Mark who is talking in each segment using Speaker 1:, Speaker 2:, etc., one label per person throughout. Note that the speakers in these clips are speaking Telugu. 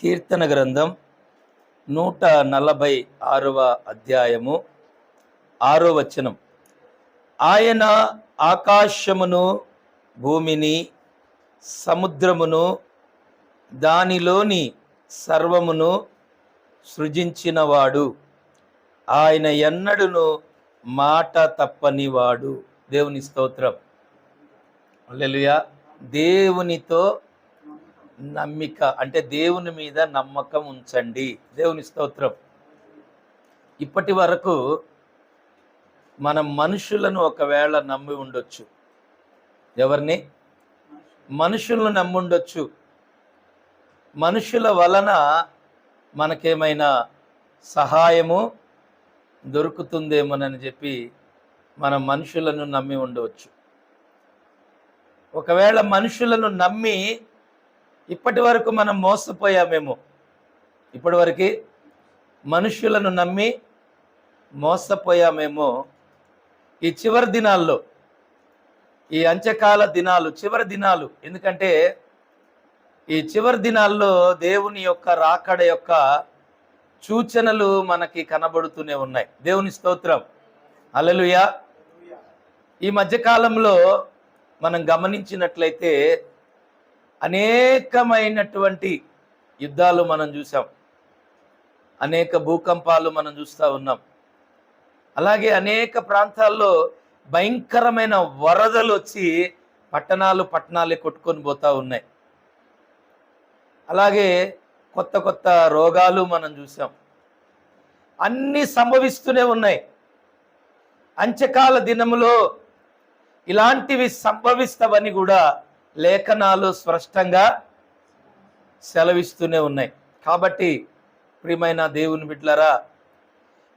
Speaker 1: కీర్తన గ్రంథం నూట నలభై ఆరవ అధ్యాయము ఆరో వచనం. ఆయన ఆకాశమును భూమిని సముద్రమును దానిలోని సర్వమును సృజించినవాడు. ఆయన ఎన్నడును మాట తప్పనివాడు. దేవుని స్తోత్రం. హల్లెలూయా. దేవునితో నమ్మిక అంటే దేవుని మీద నమ్మకం ఉంచండి. దేవుని స్తోత్రం. ఇప్పటి వరకు మనం మనుషులను ఒకవేళ నమ్మి ఉండొచ్చు. ఎవరిని? మనుషులను నమ్ముండొచ్చు మనుషుల వలన మనకేమైనా సహాయము దొరుకుతుందేమోనని చెప్పి మనం మనుషులను నమ్మి ఉండవచ్చు. ఒకవేళ మనుషులను నమ్మి ఇప్పటి వరకు మనం మోసపోయామేమో. ఇప్పటి వరకు మనుషులను నమ్మి మోసపోయామేమో. ఈ చివరి దినాల్లో ఈ అంచకాల దినాలు చివరి దినాలు ఎందుకంటే ఈ చివరి దినాల్లో దేవుని యొక్క రాకడ యొక్క సూచనలు మనకి కనబడుతూనే ఉన్నాయి. దేవుని స్తోత్రం. అలలుయా ఈ మధ్యకాలంలో మనం గమనించినట్లయితే అనేకమైనటువంటి యుద్ధాలు మనం చూసాం అనేక భూకంపాలు మనం చూస్తూ ఉన్నాం. అలాగే అనేక ప్రాంతాల్లో భయంకరమైన వరదలు వచ్చి పట్టణాలు పట్టణాలే కొట్టుకొని పోతూ ఉన్నాయి. అలాగే కొత్త కొత్త రోగాలు మనం చూసాం అన్నీ సంభవిస్తూనే ఉన్నాయి. అంచకాల దినములో ఇలాంటివి సంభవిస్తావని కూడా లేఖనాలు స్పష్టంగా సెలవిస్తూనే ఉన్నాయి. కాబట్టి ప్రియమైన దేవుని బిడ్లరా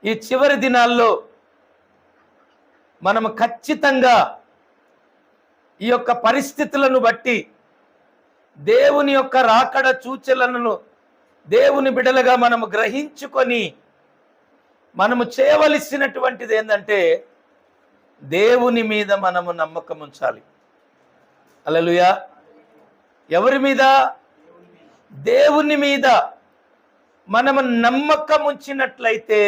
Speaker 1: ఈ చివరి దినాల్లో మనం ఖచ్చితంగా ఈ యొక్క పరిస్థితులను బట్టి దేవుని యొక్క రాకడ సూచనలను దేవుని బిడలుగా మనము గ్రహించుకొని మనము చేయవలసినటువంటిది ఏంటంటే దేవుని మీద మనము నమ్మకం ఉంచాలి అలలుయా ఎవరి మీద? దేవుని మీద. మనము నమ్మకం ఉంచినట్లయితే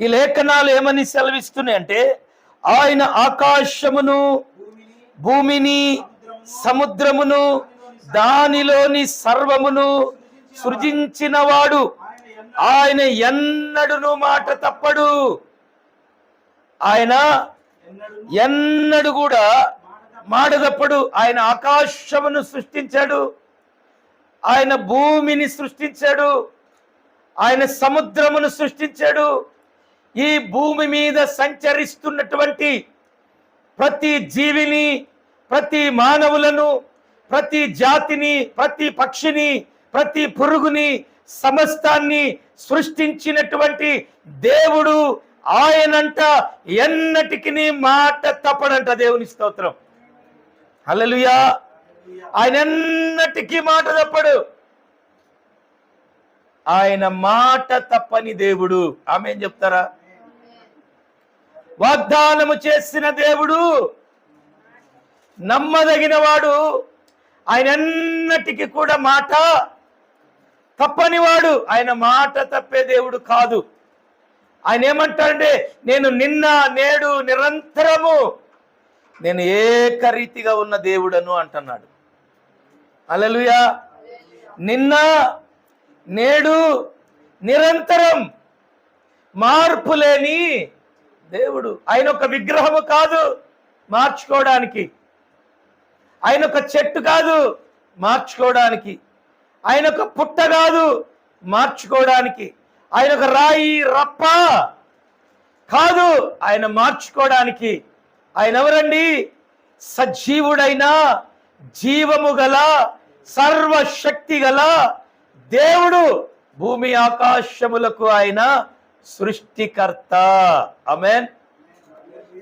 Speaker 1: ఈ లేఖనాలు ఏమని సెలవిస్తున్నాయి అంటే ఆయన ఆకాశమును భూమిని సముద్రమును దానిలోని సర్వమును సృజించినవాడు. ఆయన ఎన్నడును మాట తప్పడు. ఆయన ఎన్నడు కూడా మాట ఆయన ఆకాశమును సృష్టించాడు. ఆయన భూమిని సృష్టించాడు. ఆయన సముద్రమును సృష్టించాడు. ఈ భూమి మీద సంచరిస్తున్నటువంటి ప్రతి జీవిని ప్రతి మానవులను ప్రతి జాతిని ప్రతి పక్షిని ప్రతి పురుగుని సమస్తాన్ని సృష్టించినటువంటి దేవుడు ఆయనంట ఎన్నటికి మాట తప్పడంట దేవుని స్తోత్రం. హల్లెలూయా. ఆయన ఎన్నటికీ మాట తప్పడు. ఆయన మాట తప్పని దేవుడు. ఆమె ఏం చెప్తారా? వాగ్దానము చేసిన దేవుడు నమ్మదగిన వాడు. ఆయన ఎన్నటికీ కూడా మాట తప్పని వాడు. ఆయన మాట తప్పే దేవుడు కాదు. ఆయన ఏమంటాడంటే నేను నిన్న నేడు నిరంతరము నేను ఏకరీతిగా ఉన్న దేవుడను అంటున్నాడు. అలలుయా నిన్న నేడు నిరంతరం మార్పు లేని దేవుడు. ఆయన ఒక విగ్రహము కాదు మార్చుకోవడానికి. ఆయన ఒక చెట్టు కాదు మార్చుకోవడానికి. ఆయన ఒక పుట్ట కాదు మార్చుకోవడానికి. ఆయన ఒక రాయి రప్ప కాదు ఆయన మార్చుకోవడానికి. ఆయన ఎవరండి? సజీవుడైన జీవము గల సర్వశక్తి గల దేవుడు. భూమి ఆకాశములకు ఆయన సృష్టికర్త. అమెన్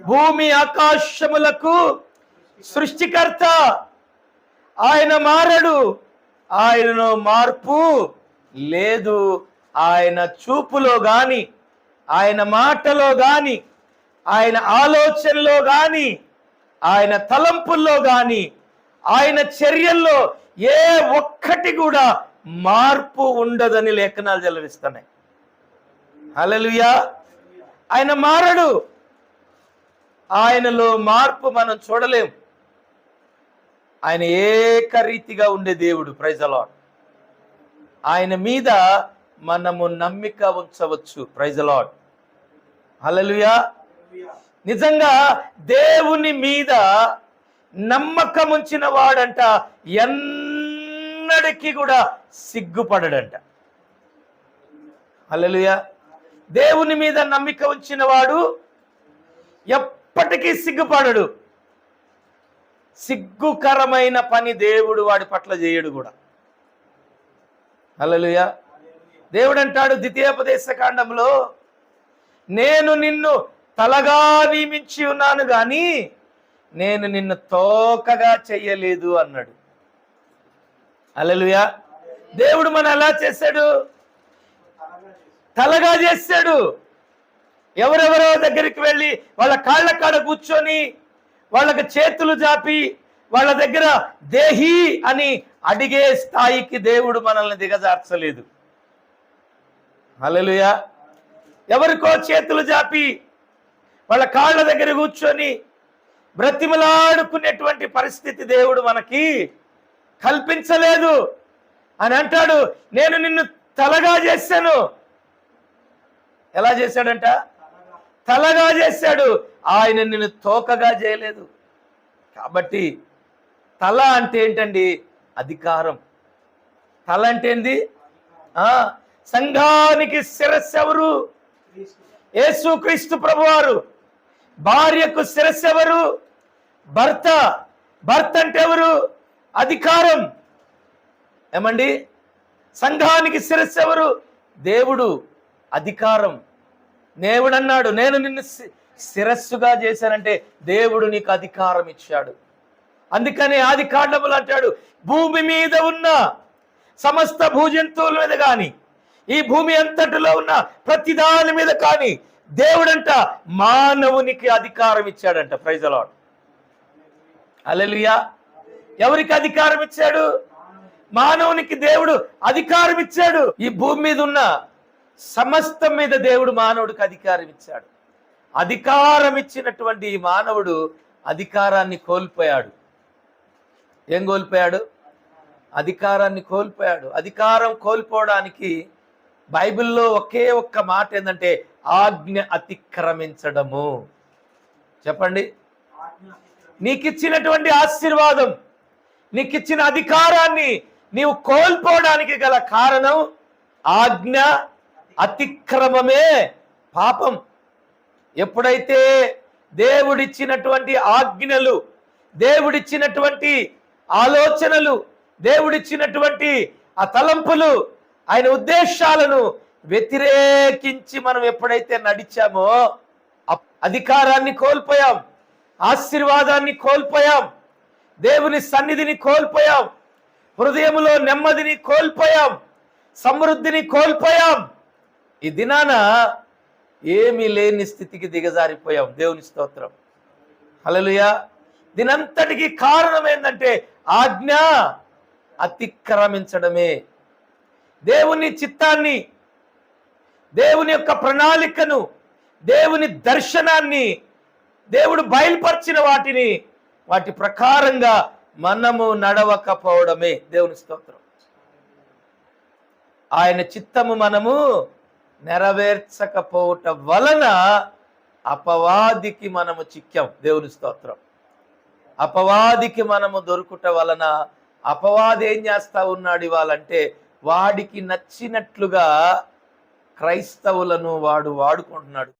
Speaker 1: భూమి ఆకాశములకు సృష్టికర్త. ఆయన మారడు. ఆయనను మార్పు లేదు. ఆయన చూపులో గాని ఆయన మాటలో గాని ఆయన ఆలోచనలో గాని ఆయన తలంపుల్లో గాని ఆయన చర్యల్లో ఏ ఒక్కటి కూడా మార్పు ఉండదని లేఖనాలు జలవిస్తున్నాయి అలలుయా ఆయన మారడు. ఆయనలో మార్పు మనం చూడలేం. ఆయన ఏకరీతిగా ఉండే దేవుడు ప్రైజలా ఆయన మీద మనము నమ్మిక ఉంచవచ్చు ప్రైజలాడ్ హల్లెలూయా. నిజంగా దేవుని మీద నమ్మకం ఉంచిన వాడంట ఎన్నడికి కూడా సిగ్గుపడడంట. అల్లెలుయ దేవుని మీద నమ్మిక ఉంచిన వాడు ఎప్పటికీ సిగ్గుపడడు. సిగ్గుకరమైన పని దేవుడు వాడి పట్ల చేయడు కూడా. అల్లలుయ దేవుడు అంటాడు ద్వితీయోపదేశ కాండంలో నేను నిన్ను తలగా నియమించి ఉన్నాను కానీ నేను నిన్ను తోకగా చెయ్యలేదు అన్నాడు. అలలుయా దేవుడు మన ఎలా చేశాడు? తలగా చేశాడు. ఎవరెవరో దగ్గరికి వెళ్ళి వాళ్ళ కాళ్ళ కాడ కూర్చొని వాళ్ళకి చేతులు జాపి వాళ్ళ దగ్గర దేహి అని అడిగే స్థాయికి దేవుడు మనల్ని దిగజార్చలేదు. అలలుయా ఎవరికో చేతులు జాపి వాళ్ళ కాళ్ళ దగ్గర కూర్చొని బ్రతిమలాడుకునేటువంటి పరిస్థితి దేవుడు మనకి కల్పించలేదు. అని అంటాడు నేను నిన్ను తలగా చేశాను. ఎలా చేశాడంట? తలగా చేశాడు. ఆయన నిన్ను తోకగా చేయలేదు. కాబట్టి తల అంటే ఏంటండి? అధికారం. తల అంటే ఏంది? సంఘానికి శిరస్సు ఎవరు? యేసు క్రీస్తు ప్రభువారు. భార్యకు శిరస్సు ఎవరు భర్త భర్త అంటే ఎవరు? అధికారం. ఏమండి? సంఘానికి శిరస్సు ఎవరు దేవుడు అధికారం. దేవుడు అన్నాడు నేను నిన్ను శిరస్సుగా చేశానంటే దేవుడు నీకు అధికారం ఇచ్చాడు. అందుకనే ఆది కాండములు అంటాడు భూమి మీద ఉన్న సమస్త భూజంతువుల మీద కానీ ఈ భూమి అంతటిలో ఉన్న ప్రతి దాని మీద కానీ దేవుడంట మానవునికి అధికారం ఇచ్చాడంట. ప్రైజ్ అలాడ్ అలెలుయా ఎవరికి అధికారం ఇచ్చాడు? మానవునికి దేవుడు అధికారం ఇచ్చాడు. ఈ భూమి మీద ఉన్న సమస్తం మీద దేవుడు మానవుడికి అధికారం ఇచ్చాడు. అధికారం ఇచ్చినటువంటి ఈ మానవుడు అధికారాన్ని కోల్పోయాడు. ఏం కోల్పోయాడు? అధికారాన్ని కోల్పోయాడు. అధికారం కోల్పోవడానికి బైబిల్లో ఒకే ఒక్క మాట ఏంటంటే ఆజ్ఞ అతిక్రమించడము. చెప్పండి. నీకు ఇచ్చినటువంటి ఆశీర్వాదం నీకు ఇచ్చిన అధికారాన్ని నీవు కోల్పోవడానికి గల కారణం ఆజ్ఞ అతిక్రమమే పాపం. ఎప్పుడైతే దేవుడిచ్చినటువంటి ఆజ్ఞలు దేవుడిచ్చినటువంటి ఆలోచనలు దేవుడిచ్చినటువంటి ఆ తలంపులు ఆయన ఉద్దేశాలను వ్యతిరేకించి మనం ఎప్పుడైతే నడిచామో అప్- అధికారాన్ని కోల్పోయాం ఆశీర్వాదాన్ని కోల్పోయాం దేవుని సన్నిధిని కోల్పోయాం హృదయములో నెమ్మదిని కోల్పోయాం సమృద్ధిని కోల్పోయాం. ఈ దినాన ఏమీ లేని స్థితికి దిగజారిపోయాం. దేవుని స్తోత్రం. హల్లెలూయా. దీనంతటికి కారణం ఏంటంటే ఆజ్ఞ అతిక్రమించడమే. దేవుని చిత్తాన్ని దేవుని యొక్క ప్రణాళికను దేవుని దర్శనాన్ని దేవుడు బయలుపరిచిన వాటిని వాటి ప్రకారంగా మనము నడవకపోవడమే దేవుని స్తోత్రం. ఆయన చిత్తము మనము నెరవేర్చకపోవట వలన అపవాదికి మనము చిక్కాం దేవుని స్తోత్రం. అపవాదికి మనము దొరుకుట వలన అపవాది ఏం చేస్తా ఉన్నాడు ఇవాళంటే వాడికి నచ్చినట్లుగా క్రైస్తవులను వాడు వాడుకుంటున్నాడు.